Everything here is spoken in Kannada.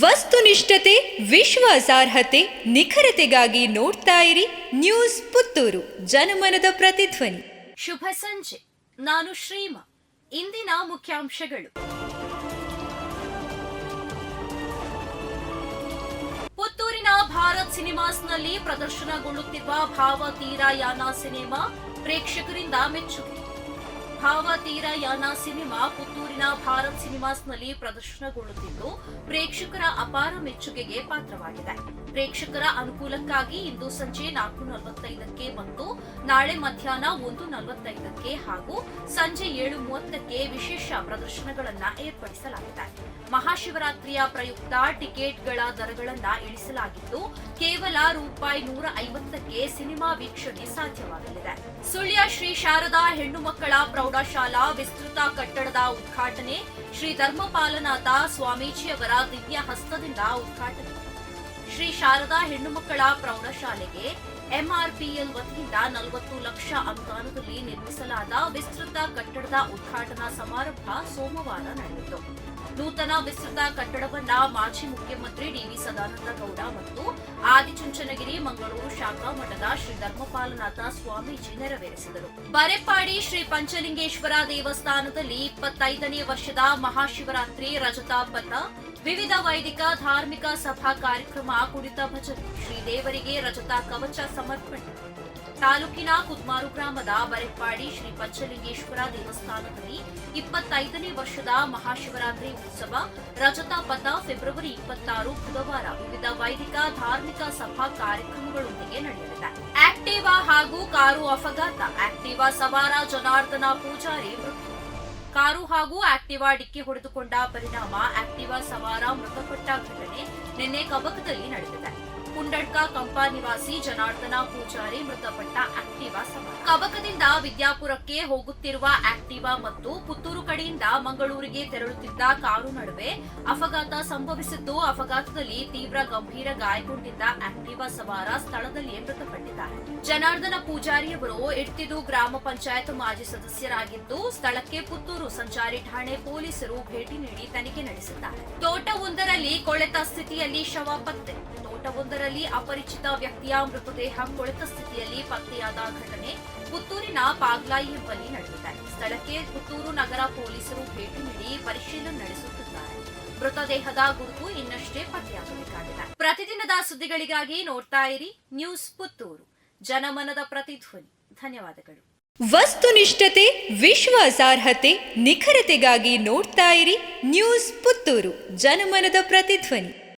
ವಸ್ತುನಿಷ್ಠತೆ, ವಿಶ್ವಾಸಾರ್ಹತೆ, ನಿಖರತೆಗಾಗಿ ನೋಡ್ತಾ ಇರಿ ನ್ಯೂಸ್ ಪುತ್ತೂರು, ಜನಮನದ ಪ್ರತಿಧ್ವನಿ. ಶುಭ ಸಂಜೆ. ನಾನು ಶ್ರೀಮ. ಇಂದಿನ ಮುಖ್ಯಾಂಶಗಳು. ಪುತ್ತೂರಿನ ಭಾರತ್ ಸಿನಿಮಾಸ್ನಲ್ಲಿ ಪ್ರದರ್ಶನಗೊಳ್ಳುತ್ತಿರುವ ಭಾವತೀರ ಯಾನ ಸಿನಿಮಾ ಪ್ರೇಕ್ಷಕರಿಂದ ಮೆಚ್ಚುಗೆ. ಭಾವ ತೀರಾಯಾನ ಸಿನಿಮಾ ಪುತ್ತೂರಿನ ಭಾರತ್ ಸಿನಿಮಾಸ್ನಲ್ಲಿ ಪ್ರದರ್ಶನಗೊಳ್ಳುತ್ತಿದ್ದು, ಪ್ರೇಕ್ಷಕರ ಅಪಾರ ಮೆಚ್ಚುಗೆಗೆ ಪಾತ್ರವಾಗಿದೆ. ಪ್ರೇಕ್ಷಕರ ಅನುಕೂಲಕ್ಕಾಗಿ ಇಂದು ಸಂಜೆ ನಾಲ್ಕು ನಲವತ್ತೈದಕ್ಕೆ ಮತ್ತು ನಾಳೆ ಮಧ್ಯಾಹ್ನ ಒಂದು ನಲವತ್ತೈದಕ್ಕೆ ಹಾಗೂ ಸಂಜೆ ಏಳು ಮೂವತ್ತಕ್ಕೆ ವಿಶೇಷ ಪ್ರದರ್ಶನಗಳನ್ನು ಏರ್ಪಡಿಸಲಾಗಿದೆ. ಮಹಾಶಿವರಾತ್ರಿಯ ಪ್ರಯುಕ್ತ ಟಿಕೆಟ್ಗಳ ದರಗಳನ್ನ ಇಳಿಸಲಾಗಿದ್ದು, ಕೇವಲ ರೂಪಾಯಿ ನೂರ ಐವತ್ತಕ್ಕೆ ಸಿನಿಮಾ ವೀಕ್ಷಣೆ ಸಾಧ್ಯವಾಗಲಿದೆ. ಸುಳ್ಯ ಶ್ರೀ ಶಾರದಾ ಹೆಣ್ಣು ಮಕ್ಕಳ ಪ್ರೌಢಶಾಲಾ ವಿಸ್ತೃತ ಕಟ್ಟಡದ ಉದ್ಘಾಟನೆ ಶ್ರೀ ಧರ್ಮಪಾಲನಾಥ ಸ್ವಾಮೀಜಿಯವರ ದಿವ್ಯ ಹಸ್ತದಿಂದ ಉದ್ಘಾಟನೆ. ಶ್ರೀ ಶಾರದಾ ಹೆಣ್ಣು ಮಕ್ಕಳ ಪ್ರೌಢಶಾಲೆಗೆ ಎಂಆರ್ಪಿಎಲ್ ವತಿಯಿಂದ ನಲವತ್ತು ಲಕ್ಷ ಅನುದಾನದಲ್ಲಿ ನಿರ್ಮಿಸಲಾದ ವಿಸ್ತೃತ ಕಟ್ಟಡದ ಉದ್ಘಾಟನಾ ಸಮಾರಂಭ ಸೋಮವಾರ ನಡೆಯಿತು. ನೂತನ ವಿಸ್ತೃತ ಕಟ್ಟಡವನ್ನ ಮಾಜಿ ಮುಖ್ಯಮಂತ್ರಿ ಡಿವಿ ಸದಾನಂದ ಗೌಡ ಮತ್ತು ಆದಿಚುಂಚನಗಿರಿ ಮಂಗಳೂರು ಶಾಖಾ ಮಠದ ಶ್ರೀ ಧರ್ಮಪಾಲನಾಥ ಸ್ವಾಮೀಜಿ ನೆರವೇರಿಸಿದರು. ಬರೆಪಾಡಿ ಶ್ರೀ ಪಂಚಲಿಂಗೇಶ್ವರ ದೇವಸ್ಥಾನದಲ್ಲಿ ಇಪ್ಪತ್ತೈದನೇ ವರ್ಷದ ಮಹಾಶಿವರಾತ್ರಿ ರಜತಾಪನ್ನ ವಿವಿಧ ವೈದಿಕ ಧಾರ್ಮಿಕ ಸಭಾ ಕಾರ್ಯಕ್ರಮ ಕುರಿತ ಭಜನೆ. ಶ್ರೀದೇವರಿಗೆ ರಜತ ಕವಚ ಸಮರ್ಪಣೆ. ತಾಲೂಕಿನ ಕುದ್ಮಾರು ಗ್ರಾಮದ ಬರೆಪ್ಪಾಡಿ ಶ್ರೀ ಪಂಚಲಿಂಗೇಶ್ವರ ದೇವಸ್ಥಾನದಲ್ಲಿ ಇಪ್ಪತ್ತೈದನೇ ವರ್ಷದ ಮಹಾಶಿವರಾತ್ರಿ ಉತ್ಸವ. ರಜತ ಪಥ ಫೆಬ್ರವರಿ ಇಪ್ಪತ್ತಾರು ಬುಧವಾರ ವಿವಿಧ ವೈದಿಕ, ಧಾರ್ಮಿಕ ಸಭಾ ಕಾರ್ಯಕ್ರಮಗಳೊಂದಿಗೆ ನಡೆಯಲಿದೆ. ಆಕ್ಟಿವಾ ಹಾಗೂ ಕಾರು ಅಪಘಾತ. ಆಕ್ಟಿವಾ ಸವಾರ, ಜನಾರ್ದನ ಪೂಜಾರಿ ಮೃತ್ಯು ಕಾರು ಹಾಗೂ ಆಕ್ಟಿವಾ ಡಿಕ್ಕಿ ಹೊಡೆದುಕೊಂಡ ಪರಿಣಾಮ ಆಕ್ಟಿವಾ ಸವಾರ ಮೃತಪಟ್ಟ ಘಟನೆ ನಿನ್ನೆ ಕಬಕದಲ್ಲಿ ನಡೆದಿದೆ. ಕುಂಡಡ್ಕ ಕಂಪಾ ನಿವಾಸಿ ಜನಾರ್ದನ ಪೂಜಾರಿ ಮೃತಪಟ್ಟ ಆಕ್ಟಿವಾ ಸವಾರ ಕಬಕದಿಂದ ವಿದ್ಯಾಪುರಕ್ಕೆ ಹೋಗುತ್ತಿರುವ ಆಕ್ಟಿವಾ ಮತ್ತು ಪುತ್ತೂರು ಕಡೆಯಿಂದ ಮಂಗಳೂರಿಗೆ ತೆರಳುತ್ತಿದ್ದ ಕಾರು ನಡುವೆ ಅಪಘಾತ ಸಂಭವಿಸಿದ್ದು ಅಪಘಾತದಲ್ಲಿ ತೀವ್ರ ಗಂಭೀರ ಗಾಯಗೊಂಡಿದ್ದ ಆಕ್ಟಿವಾ ಸವಾರ ಸ್ಥಳದಲ್ಲಿಯೇ ಮೃತಪಟ್ಟಿದ್ದಾರೆ. ಜನಾರ್ದನ ಪೂಜಾರಿಯವರು ಇಡ್ತಿದು ಗ್ರಾಮ ಪಂಚಾಯತ್ ಮಾಜಿ ಸದಸ್ಯರಾಗಿದ್ದು ಸ್ಥಳಕ್ಕೆ ಪುತ್ತೂರು ಸಂಚಾರಿ ಠಾಣೆ ಪೊಲೀಸರು ಭೇಟಿ ನೀಡಿ ತನಿಖೆ ನಡೆಸಿದ್ದಾರೆ. ತೋಟವೊಂದರಲ್ಲಿ ಕೊಳೆತ ಸ್ಥಿತಿಯಲ್ಲಿ ಶವ ಪತ್ತೆ. ತೋಟವೊಂದರಲ್ಲಿ ಅಪರಿಚಿತ ವ್ಯಕ್ತಿಯ ಮೃತದೇಹ ಕೊಳೆತ ಸ್ಥಿತಿಯಲ್ಲಿ ಪತ್ತೆಯಾದ ಘಟನೆ ಪುತ್ತೂರಿನ ಪಾಗ್ಲಾಯಿ ಎಂಬಲ್ಲಿ ನಡೆದಿದೆ. ಸ್ಥಳಕ್ಕೆ ಪುತ್ತೂರು ನಗರ ಪೊಲೀಸರು ಭೇಟಿ ನೀಡಿ ಪರಿಶೀಲನೆ ನಡೆಸುತ್ತಿದ್ದಾರೆ. ಮೃತದೇಹದ ಗುರುತು ಇನ್ನಷ್ಟೇ ಪತ್ತೆಯಾಗಬೇಕಾಗಿದೆ. ಪ್ರತಿದಿನದ ಸುದ್ದಿಗಳಿಗಾಗಿ ನೋಡ್ತಾ ಇರಿ ನ್ಯೂಸ್ ಪುತ್ತೂರು. ಜನಮನದ ಪ್ರತಿಧ್ವನಿ. ಧನ್ಯವಾದಗಳು. ವಸ್ತುನಿಷ್ಠತೆ, ವಿಶ್ವಾಸಾರ್ಹತೆ, ನಿಖರತೆಗಾಗಿ ನೋಡ್ತಾ ಇರಿ ನ್ಯೂಸ್ ಪುತ್ತೂರು. ಜನಮನದ ಪ್ರತಿಧ್ವನಿ.